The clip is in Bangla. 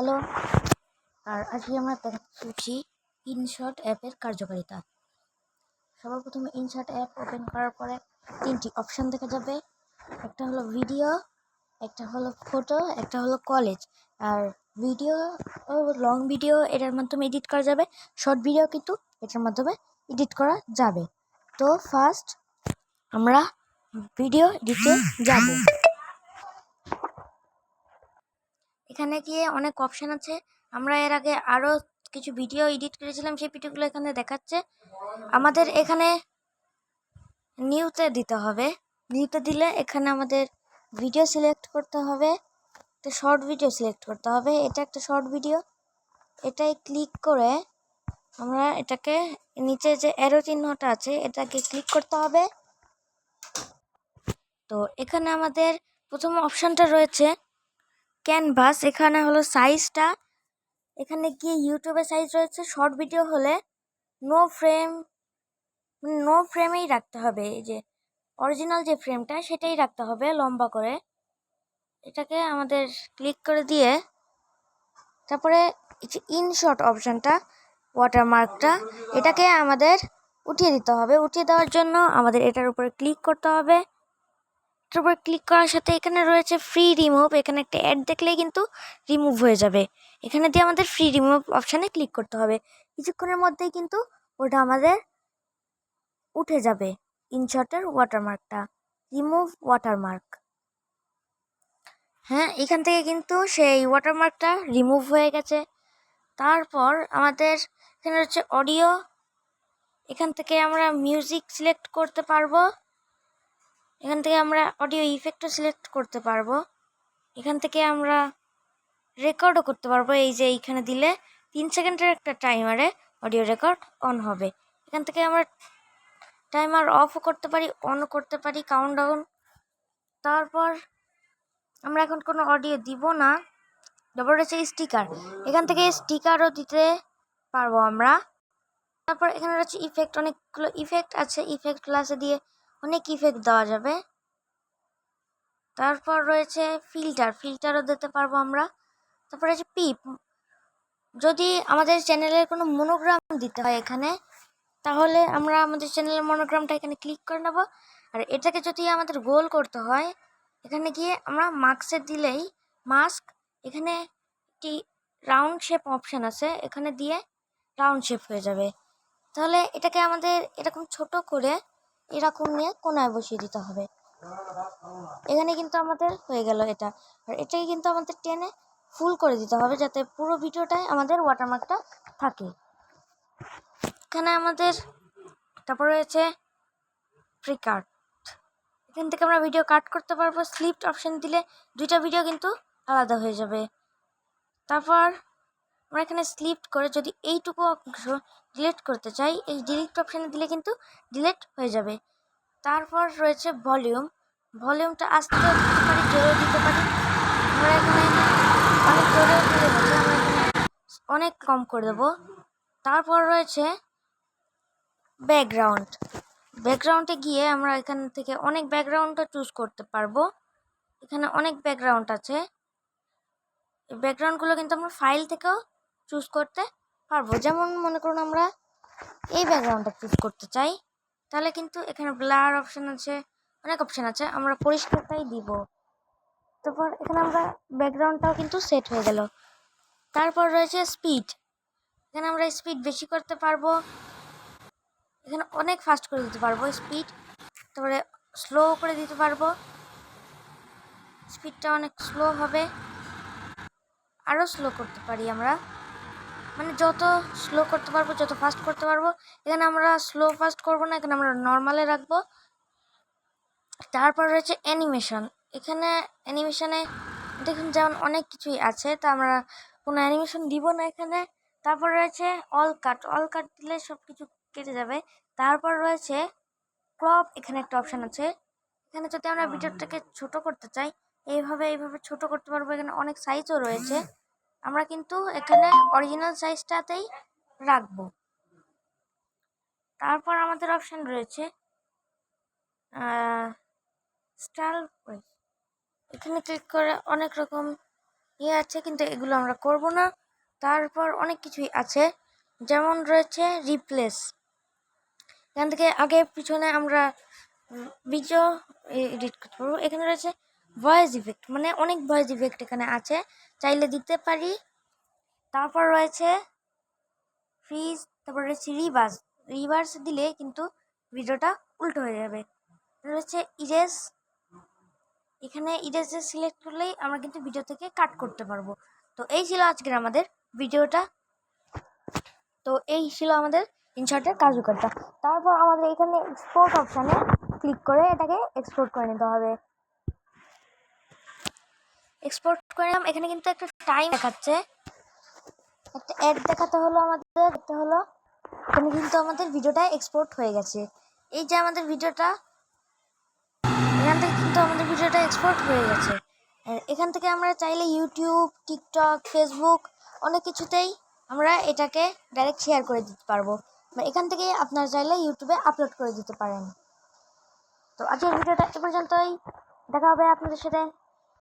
হ্যালো। আর আজকে আমরা দেখাচ্ছি ইনশট অ্যাপের কার্যকারিতা। সবার প্রথমে ইনশট অ্যাপ ওপেন করার পরে তিনটি অপশান দেখা যাবে। একটা হলো ভিডিও একটা হলো ফটো একটা হলো কলেজ আর ভিডিও লং ভিডিও এটার মাধ্যমে এডিট করা যাবে। শর্ট ভিডিও কিন্তু এটার মাধ্যমে এডিট করা যাবে। তো ফার্স্ট আমরা ভিডিও এডিটে যাব। এখানে গিয়ে অনেক অপশান আছে। আমরা এর আগে আরও কিছু ভিডিও এডিট করেছিলাম, সেই ভিডিওগুলো এখানে দেখাচ্ছে। আমাদের এখানে নিউতে দিতে হবে। নিউতে দিলে এখানে আমাদের ভিডিও সিলেক্ট করতে হবে। একটা শর্ট ভিডিও সিলেক্ট করতে হবে। এটা একটা শর্ট ভিডিও এটাই ক্লিক করে আমরা এটাকে নিচে যে অ্যারো চিহ্নটা আছে, এটাকে ক্লিক করতে হবে। তো এখানে আমাদের প্রথম অপশানটা রয়েছে। ক্যানভাস, এখানে হলো সাইজটা এখানে গিয়ে ইউটিউবে সাইজ রয়েছে শর্ট ভিডিও হলে নো ফ্রেম নো ফ্রেমেই রাখতে হবে। এই যে অরিজিনাল যে ফ্রেমটা সেটাই রাখতে হবে লম্বা করে। এটাকে আমাদের ক্লিক করে দিয়ে তারপরে যে ইনশট অপশানটা ওয়াটারমার্কটা এটাকে আমাদের উঠিয়ে দিতে হবে। উঠিয়ে দেওয়ার জন্য আমাদের এটার উপরে ক্লিক করতে হবে। এটার উপরে ক্লিক করার সাথে এখানে রয়েছে ফ্রি রিমুভ এখানে একটা অ্যাড দেখলেই কিন্তু রিমুভ হয়ে যাবে। এখানে দিয়ে আমাদের ফ্রি রিমুভ অপশানে ক্লিক করতে হবে। কিছুক্ষণের মধ্যেই কিন্তু ওটা আমাদের উঠে যাবে। ইনশটের ওয়াটারমার্কটা রিমুভ ওয়াটারমার্ক হ্যাঁ এখান থেকে কিন্তু সেই ওয়াটারমার্কটা রিমুভ হয়ে গেছে। তারপর আমাদের এখানে হচ্ছে অডিও এখান থেকে আমরা মিউজিক সিলেক্ট করতে পারব। এখান থেকে আমরা অডিও ইফেক্টও সিলেক্ট করতে পারব। এখান থেকে আমরা রেকর্ডও করতে পারব। এই যে এইখানে দিলে তিন সেকেন্ডের একটা টাইমারে অডিও রেকর্ড অন হবে। এখান থেকে আমরা টাইমার অফও করতে পারি অনও করতে পারি কাউন্ট ডাউন তারপর আমরা এখন কোনো অডিও দিব না। তারপর রয়েছে স্টিকার এখান থেকে স্টিকারও দিতে পারব আমরা। তারপর এখানে রয়েছে ইফেক্ট অনেকগুলো ইফেক্ট আছে। ইফেক্ট ক্লাসে দিয়ে অনেক ইফেক্ট দেওয়া যাবে? তারপর রয়েছে ফিল্টার ফিল্টারও দিতে পারব আমরা। তারপর রয়েছে পিপ যদি আমাদের চ্যানেলের কোনো মনোগ্রাম দিতে হয় এখানে, তাহলে আমরা আমাদের চ্যানেলের মনোগ্রামটা এখানে ক্লিক করে নেব। আর এটাকে যদি আমাদের গোল করতে হয়, এখানে গিয়ে আমরা মাস্কে দিলেই মাস্ক এখানে একটি রাউন্ড শেপ অপশান আছে, এখানে দিয়ে রাউন্ড শেপ হয়ে যাবে। তাহলে এটাকে আমাদের এরকম ছোট করে এরকম নিয়ে কোনায় বসিয়ে দিতে হবে। এখানে কিন্তু আমাদের হয়ে গেল এটা। আর এটাকে কিন্তু আমাদের টেনে ফুল করে দিতে হবে যাতে পুরো ভিডিওটাই আমাদের ওয়াটারমার্কটা থাকে। এখানে আমাদের তারপর রয়েছে ফ্রি কাট এখান থেকে আমরা ভিডিও কাট করতে পারব। স্লিপড অপশান দিলে দুইটা ভিডিও কিন্তু আলাদা হয়ে যাবে। তারপর আমরা এখানে স্লিপ করে যদি এইটুকু অংশ ডিলিট করতে চাই, এই ডিলিট অপশানে দিলে কিন্তু ডিলিট হয়ে যাবে। তারপর রয়েছে ভলিউম ভলিউমটা আস্তে দিতে পারি জোরেও দিতে পারি। আমরা এখানে অনেক এখানে অনেক কম করে দেবো। তারপর রয়েছে ব্যাকগ্রাউন্ড ব্যাকগ্রাউন্ডে গিয়ে আমরা এখান থেকে অনেক ব্যাকগ্রাউন্ডটা চুজ করতে পারব। এখানে অনেক ব্যাকগ্রাউন্ড আছে। ব্যাকগ্রাউন্ডগুলো কিন্তু আমরা ফাইল থেকেও চুজ করতে পারব। যেমন মনে করুন আমরা এই ব্যাকগ্রাউন্ডটা চুজ করতে চাই, তাহলে কিন্তু এখানে ব্লার অপশান আছে, অনেক অপশান আছে, আমরা পরিষ্কারটাই দিব। তারপর এখানে আমরা ব্যাকগ্রাউন্ডটাও কিন্তু সেট হয়ে গেল। তারপর রয়েছে স্পিড এখানে আমরা স্পিড বেশি করতে পারব। এখানে অনেক ফাস্ট করে দিতে পারব স্পিড তারপরে স্লো করে দিতে পারব। স্পিডটা অনেক স্লো হবে। আরও স্লো করতে পারি আমরা। মানে যত স্লো করতে পারব যত ফাস্ট করতে পারব এখানে আমরা স্লো ফাস্ট করব না এখানে আমরা নর্মালে রাখব। তারপর রয়েছে অ্যানিমেশন এখানে অ্যানিমেশনে দেখুন যেমন অনেক কিছুই আছে তা আমরা কোনো অ্যানিমেশন দিব না এখানে। তারপর রয়েছে অল কাট অল কাট দিলে সব কিছু কেটে যাবে। তারপর রয়েছে ক্রপ এখানে একটা অপশান আছে। এখানে যদি আমরা ভিডিওটাকে ছোট করতে চাই এইভাবে এইভাবে ছোট করতে পারব। এখানে অনেক সাইজও রয়েছে। আমরা কিন্তু এখানে অরিজিনাল সাইজটাতেই রাখব। তারপর আমাদের অপশান রয়েছে স্টাইল এখানে ক্লিক করে অনেক রকম ইয়ে আছে, কিন্তু এগুলো আমরা করব না। তারপর অনেক কিছুই আছে, যেমন রয়েছে রিপ্লেস এখান থেকে আগে পিছনে আমরা ভিডিও এডিট করতে পারব। এখানে রয়েছে ভয়েস ইফেক্ট মানে অনেক ভয়েস ইফেক্ট এখানে আছে। চাইলে দিতে পারি। তারপর রয়েছে ফ্রিজ তারপর রয়েছে রিভার্স রিভার্স দিলে কিন্তু ভিডিওটা উল্টো হয়ে যাবে। রয়েছে ইরেজ এখানে ইরেজে সিলেক্ট করলেই আমরা কিন্তু ভিডিও থেকে কাট করতে পারব। তো এই ছিল আজকের আমাদের ভিডিওটা। তো এই ছিল আমাদের ইনশর্টের কার্যকারিতা তারপর আমাদের এখানে এক্সপোর্ট অপশানে ক্লিক করে এটাকে এক্সপোর্ট করে নিতে হবে। এক্সপোর্ট করে নিলাম। এখানে কিন্তু একটা টাইম দেখাচ্ছে। একটা অ্যাড দেখাতে হলো আমাদের, দেখতে হলো, এখানে কিন্তু আমাদের ভিডিওটা এক্সপোর্ট হয়ে গেছে। এই যে আমাদের ভিডিওটা এখান থেকে কিন্তু আমাদের ভিডিওটা এক্সপোর্ট হয়ে গেছে। এখান থেকে আমরা চাইলে ইউটিউব টিকটক ফেসবুক অনেক কিছুতেই আমরা এটাকে ডাইরেক্ট শেয়ার করে দিতে পারব। বা এখান থেকে আপনারা চাইলে ইউটিউবে আপলোড করে দিতে পারেন। তো আজকের ভিডিওটা এ পর্যন্তই। দেখা হবে আপনাদের সাথে।